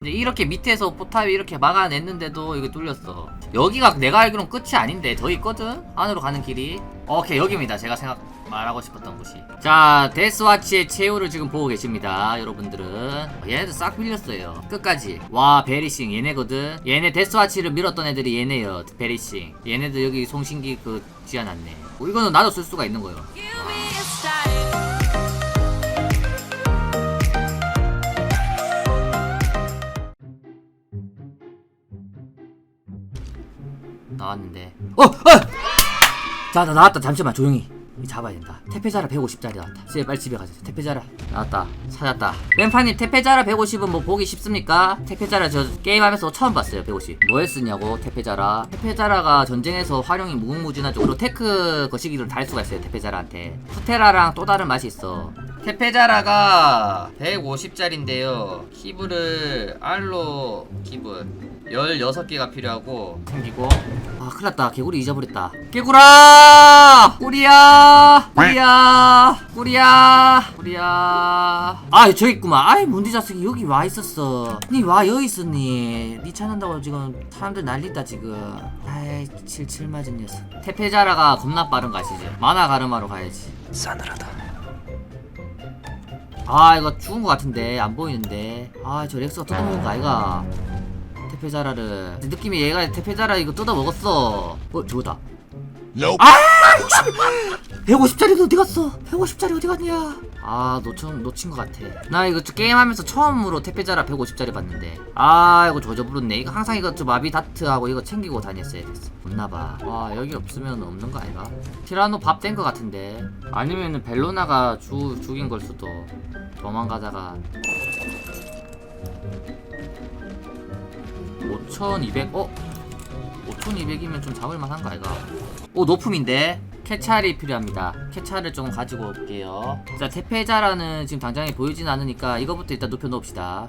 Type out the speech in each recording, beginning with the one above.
이제 이렇게 밑에서 포탑이 이렇게 막아냈는데도 이거 뚫렸어. 여기가 내가 알기로는 끝이 아닌데 더 있거든? 안으로 가는 길이. 오케이 여기입니다. 제가 생각 말하고 싶었던 곳이. 자 데스와치의 최후를 지금 보고 계십니다 여러분들은. 얘네들 싹 밀렸어요. 끝까지. 와 베리싱. 얘네거든? 얘네 데스와치를 밀었던 애들이 얘네요 베리싱. 얘네들 여기 송신기 그 지어놨네. 어, 이거는 나도 쓸 수가 있는 거예요 나왔는데 어! 어! 자, 나 나왔다. 잠시만 조용히. 이 잡아야 된다. 테페자라 150짜리 나왔다. 쟤 빨리 집에 가자. 테페자라 나왔다. 찾았다. 왼파님 테페자라 150은 뭐 보기 쉽습니까? 테페자라 저 게임하면서 처음 봤어요. 150. 뭐 했었냐고 테페자라. 테페자라가 전쟁에서 활용이 무궁무진하죠. 그리고 테크 거시기를 달 수가 있어요. 테페자라한테. 푸테라랑 또 다른 맛이 있어. 테페자라가 150짜리인데요. 키브를 알로 키브 16개가 필요하고 생기고. 아 큰일났다. 개구리 잊어버렸다. 개구라! 꾸리야! 꾸리야! 꾸리야! 꾸리야! 아 저기 있구만. 아이 문디 자식이 여기 와 있었어. 니 와 여기 있었니? 니 찾는다고 지금 사람들 난리다 지금. 아이 칠칠 맞은 녀석. 테페자라가 겁나 빠른 거 아시죠 만화 가르마로 가야지. 싸늘하다. 아 이거 죽은 거 같은데. 안 보이는데. 아 저 렉스가 뜯어먹은 거 아이가 테페자라를. 느낌이 얘가 테페자라 이거 뜯어먹었어. 어 저거다. Nope. 150짜리 어디 갔어? 150짜리 어디 갔냐? 아 놓친, 놓친 것 같아. 나 이거 저 게임하면서 처음으로 테페자라 150짜리 봤는데. 아 이거 조져부렸네. 이거 항상 이거 저 마비 다트하고 이거 챙기고 다녔어야 됐어. 없나봐. 와 여기 없으면 없는 거 아이가? 티라노 밥된거 같은데. 아니면은 벨로나가 주, 죽인 걸 수도. 도망가다가 5200 어? 5200이면 좀 잡을만 한 거 아이가? 오 높음인데. 캐찰이 필요합니다. 캐찰을 조금 가지고 올게요. 자 테페자라는 지금 당장에 보이진 않으니까 이거부터 일단 높여 놓읍시다.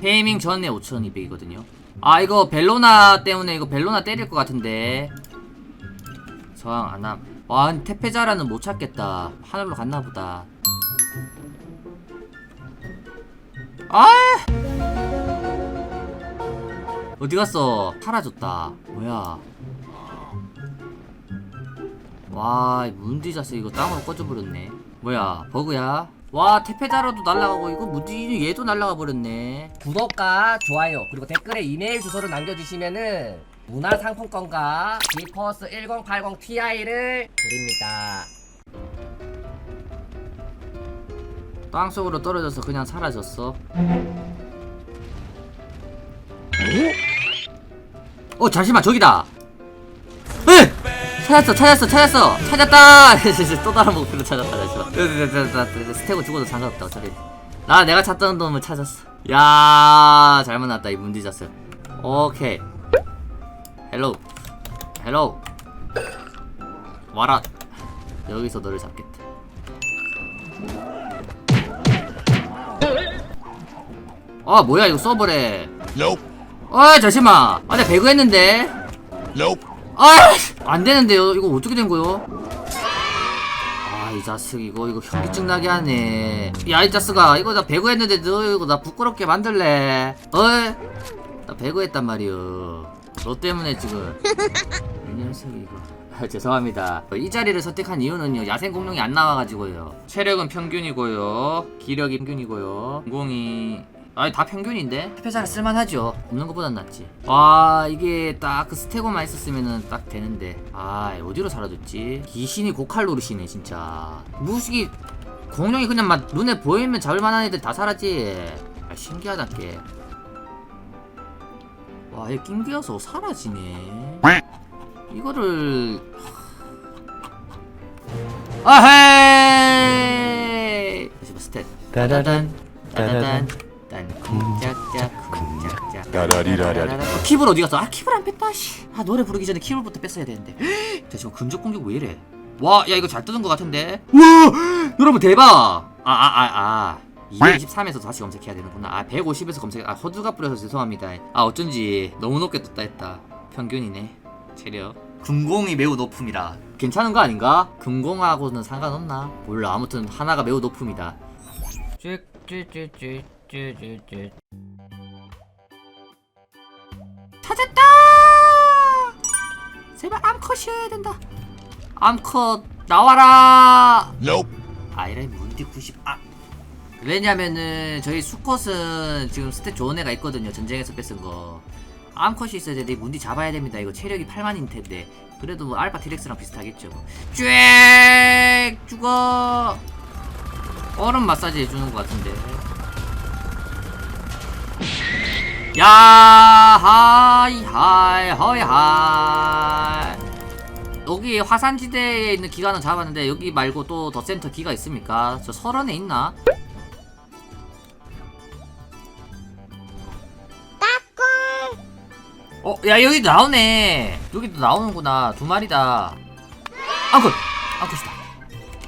페이밍 전에 5200이거든요. 아 이거 벨로나 때문에 이거 벨로나 때릴 것 같은데. 저항 안함. 와 테페자라는 못 찾겠다. 하늘로 갔나보다. 아 어디 갔어? 사라졌다. 뭐야? 와, 이 문디자스 이거 땅으로 꺼져버렸네. 뭐야, 버그야? 와, 테페자로도 날라가고 이거 문디 얘도 날라가 버렸네. 구독과 좋아요 그리고 댓글에 이메일 주소를 남겨주시면은 문화상품권과 디퍼스 1080 Ti를 드립니다. 땅 속으로 떨어져서 그냥 사라졌어. 어, 잠시만, 저기다! 에! 찾았어, 찾았어, 찾았어! 찾았다! 또 다른 목표를 찾았다, 잠시만. 스테고 죽어도 상관없다, 어차피. 나, 내가 찾던 놈을 찾았어. 야 잘못 났다, 이 문디자스. 오케이. 헬로우. 헬로우. 와라. 여기서 너를 잡겠다. 아, 뭐야, 이거 서버래. Nope. 아 잠시만. 아내 배그 했는데. Nope. 아안 되는데요. 이거 어떻게 된 거요? 아 이 자식 이거 이거 현기증 나게 하네. 야 이 자식아 이거 나 배그 했는데 너 이거 나 부끄럽게 만들래? 어이 나 배그 했단 말이여 너 때문에 지금. 이 녀석이 이거. 아, 죄송합니다. 이 자리를 선택한 이유는요. 야생 공룡이 안 나와가지고요. 체력은 평균이고요. 기력이 평균이고요. 공이 아니 다 평균인데? 페페자를 쓸만하죠. 없는 것보단 낫지. 와 이게 딱 그 스테고만 있었으면은 딱 되는데. 아 어디로 사라졌지? 귀신이 고칼 노릇이네 진짜. 무식이 공룡이 그냥 막 눈에 보이면 잡을만한 애들 다 사라지. 아 신기하다 깨와얘 낑겨서 사라지네. 이거를 아헤이! 다시 봐 스탯. 따다단 따다단 쿵짝짝 따라리라라리. 어, 킵을 어디 갔어? 아 킵을 안 뺐다 씨. 아 노래 부르기 전에 킵을부터 뺐어야 되는데. 자 지금 근접 공격 왜 이래? 와 야 이거 잘 뜨는 것 같은데. 우와 여러분 대박! 아 아 아 아. 223에서 다시 검색해야 되는구나. 아 150에서 검색 아 허드가 뿌려서 죄송합니다. 아 어쩐지 너무 높게 떴다 했다. 평균이네. 체력. 금공이 매우 높음이라 괜찮은 거 아닌가? 금공하고는 상관없나? 몰라. 아무튼 하나가 매우 높음이다. 쥐쥐쥐쥐 쭈쭈쭈 찾았다! 제발 암컷이어야 된다. 암컷 나와라! Nope. 아이라인 문디 90 아. 왜냐면은 저희 수컷은 지금 스탯 좋은 애가 있거든요 전쟁에서 뺏은 거. 암컷이 있어야 되는데 문디 잡아야 됩니다. 이거 체력이 8만인 텐데. 그래도 뭐 알파 티렉스랑 비슷하겠죠 쫙 죽어! 얼음 마사지 해주는 것 같은데 야 하이 하이 하이 하이 여기 화산지대에 있는 기관은 잡았는데 여기 말고 또 더 센터 기가 있습니까? 저 설원에 있나? 어, 야 여기 나오네. 여기도 나오는구나. 두 마리다. 앙컷, 앙컷이다.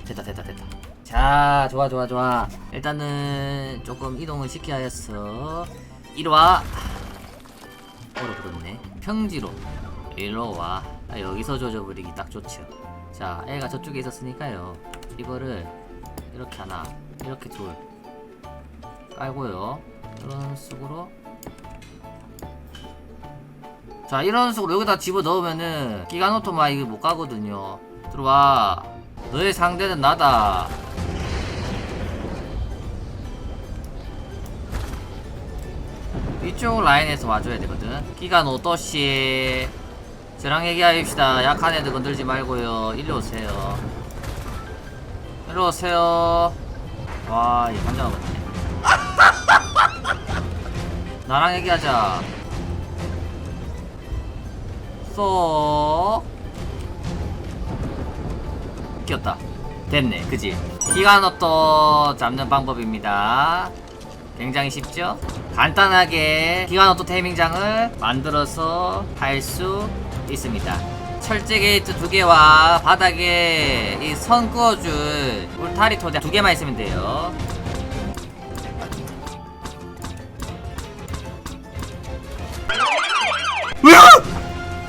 됐다, 됐다, 됐다. 자, 좋아, 좋아, 좋아. 일단은 조금 이동을 시켜야 했어. 이리 와. 얼어 불었네. 평지로. 일로 와. 아, 여기서 조져버리기 딱 좋죠. 자, 애가 저쪽에 있었으니까요. 이거를 이렇게 하나, 이렇게 둘 깔고요. 이런 식으로. 자, 이런 식으로 여기다 집어 넣으면은 기가노토마 이거 못 가거든요. 들어와. 너의 상대는 나다. 이쪽 라인에서 와줘야 되거든. 기가노토씨. 저랑 얘기합시다. 약한 애들 건들지 말고요. 일로 오세요. 일로 오세요. 와, 이 감자가 맞네. 나랑 얘기하자. 쏙. 끼었다. 됐네. 그지? 기관오토 잡는 방법입니다. 굉장히 쉽죠? 간단하게 기관오토 테이밍장을 만들어서 할 수 있습니다. 철제 게이트 두 개와 바닥에 이선 그어줄 울타리 토대 두 개만 있으면 돼요.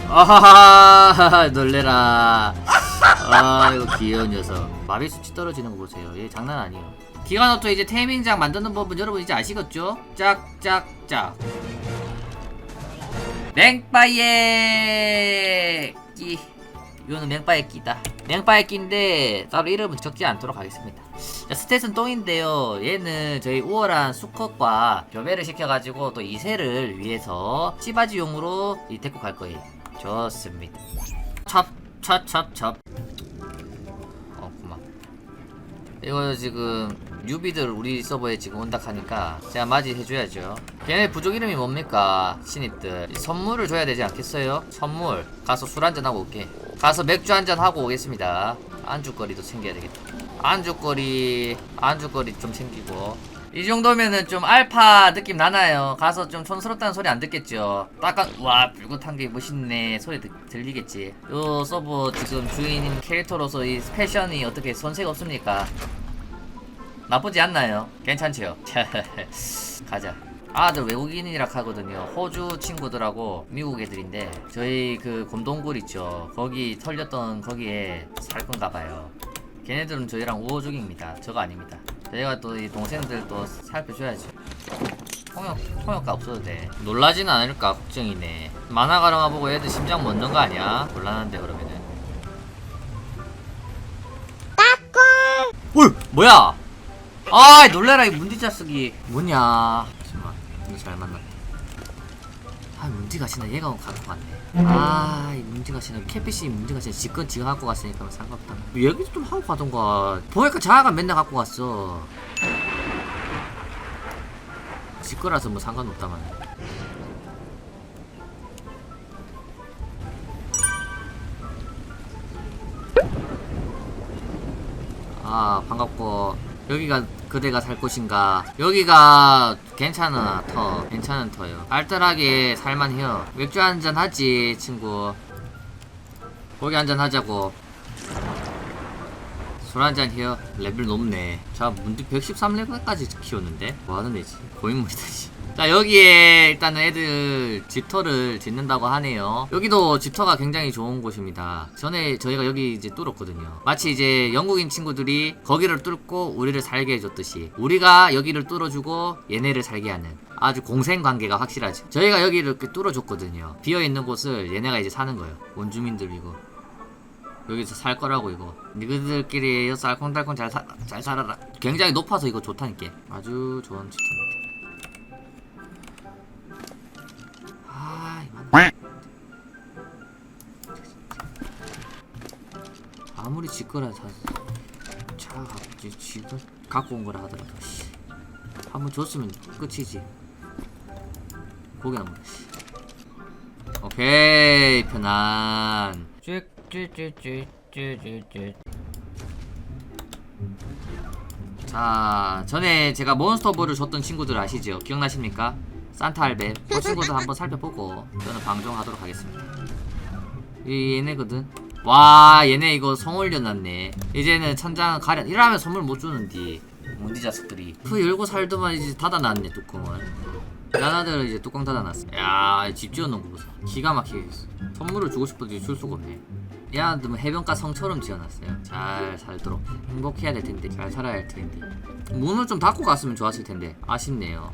아하하 놀래라. 아 이거 귀여운 녀석. 마비 수치 떨어지는 거 보세요. 얘 장난 아니에요 기관업도 이제 테이밍장 만드는 법은 여러분 이제 아시겠죠? 짝짝짝. 맹바의 끼 이거는 맹바의 끼다. 맹바의 끼인데 따로 이름은 적지 않도록 하겠습니다. 자, 스탯은 똥인데요. 얘는 저희 우월한 수컷과 교배를 시켜가지고 또 이세를 위해서 씨바지용으로 이 데리고 갈 거예요. 좋습니다. 첩 첩첩첩. 어 고마 이거 지금 뉴비들 우리 서버에 지금 온다 하니까 제가 맞이해줘야죠. 걔네 부족 이름이 뭡니까 신입들? 선물을 줘야 되지 않겠어요? 선물. 가서 술 한잔 하고 올게. 가서 맥주 한잔 하고 오겠습니다. 안주거리도 챙겨야 되겠다. 안주거리 안주거리 좀 챙기고 이 정도면은 좀 알파 느낌 나나요? 가서 좀 촌스럽다는 소리 안 듣겠죠? 딱한 와 붉은한 게 멋있네 소리 들, 들리겠지 요 서버 지금 주인 캐릭터로서 이 패션이 어떻게 손색 없습니까? 나쁘지 않나요? 괜찮죠? 가자. 아들 외국인이라 하거든요. 호주 친구들하고 미국 애들인데 저희 그 곰동굴 있죠. 거기 털렸던 거기에 살 건가 봐요. 걔네들은 저희랑 우호적입니다. 저거 아닙니다. 저희가 또 이 동생들 또 살펴줘야죠. 통역 통역가 없어도 돼. 놀라지는 않을까 걱정이네. 만화 가르마 보고 애들 심장 멎는 거 아니야? 곤란한데 그러면은. 올 뭐야? 아 놀래라 이 문디자 쓰기 뭐냐 잠깐만 이거 잘 만났네 아 문디가 신나? 얘가 갖고 갔네. 아이 문디가 신나? 캐피시 문디가 신나? 지건 지가 갖고 갔으니까 뭐 상관없다. 얘기도 좀 하고 가던가. 보니까 자아가 맨날 갖고 갔어. 지 거라서 뭐 상관없다만. 아 반갑고 여기가 그대가 살 곳인가? 여기가 괜찮아 터 괜찮은 터요. 알뜰하게 살만해요. 맥주 한잔 하지 친구. 고기 한잔 하자고. 술 한잔 해요. 레벨 높네. 자 문득 113레벨까지 키웠는데? 뭐하는 애지? 고인물이다 씨. 자자 여기에 일단은 애들 집터를 짓는다고 하네요. 여기도 집터가 굉장히 좋은 곳입니다. 전에 저희가 여기 이제 뚫었거든요. 마치 이제 영국인 친구들이 거기를 뚫고 우리를 살게 해줬듯이 우리가 여기를 뚫어주고 얘네를 살게 하는 아주 공생관계가 확실하죠. 저희가 여기를 이렇게 뚫어줬거든요. 비어있는 곳을 얘네가 이제 사는 거예요. 원주민들 이거. 여기서 살 거라고 이거. 니그들끼리 여기서 알콩달콩 잘, 사, 잘 살아라. 굉장히 높아서 이거 좋다니까. 아주 좋은 집터입니다 아무리 지 거라 다 차가 이제 지가 갖고 온 거라 하더라도 씨. 한번 줬으면 끝이지. 고기나 먹 씨. 오케이 편안. 자 전에 제가 몬스터볼을 줬던 친구들 아시죠? 기억나십니까? 산타 할배 그 친구들 한번 살펴보고 저는 방종하도록 하겠습니다. 이 얘네거든 와 얘네 이거 성 올려놨네. 이제는 천장 가려 이러면 선물 못 주는디 뭔디 자식들이. 그 열고 살더만 이제 닫아놨네 뚜껑을 야나들 이제 뚜껑 닫아놨어. 야집 지어놓은 거 보소. 기가 막히게 했어. 선물을 주고 싶어도 줄 수가 없네. 야나들 뭐 해변가 성처럼 지어놨어요. 잘 살도록 행복해야 될 텐데 잘 살아야 할 텐데. 문을 좀 닫고 갔으면 좋았을 텐데. 아쉽네요